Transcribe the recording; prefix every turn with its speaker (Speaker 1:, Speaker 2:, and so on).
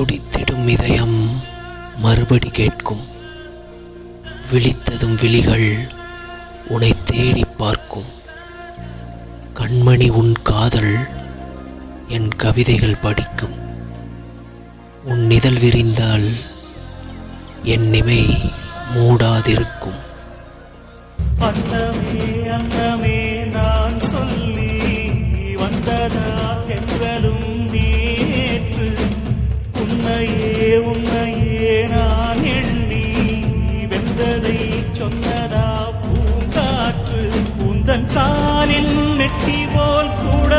Speaker 1: துடித்திடும் இதயம் மறுபடி கேட்கும். விழித்ததும் விழிகள் உன்னை தேடி பார்க்கும். கண்மணி உன் காதல் என் கவிதைகள் படிக்கும். உன் இதழ் விரிந்தால் என் நிமை மூடாதிருக்கும்.
Speaker 2: பட்டமே சொன்னதா பூங்காற்று உந்தன் காலில் நெட்டி போல் கூட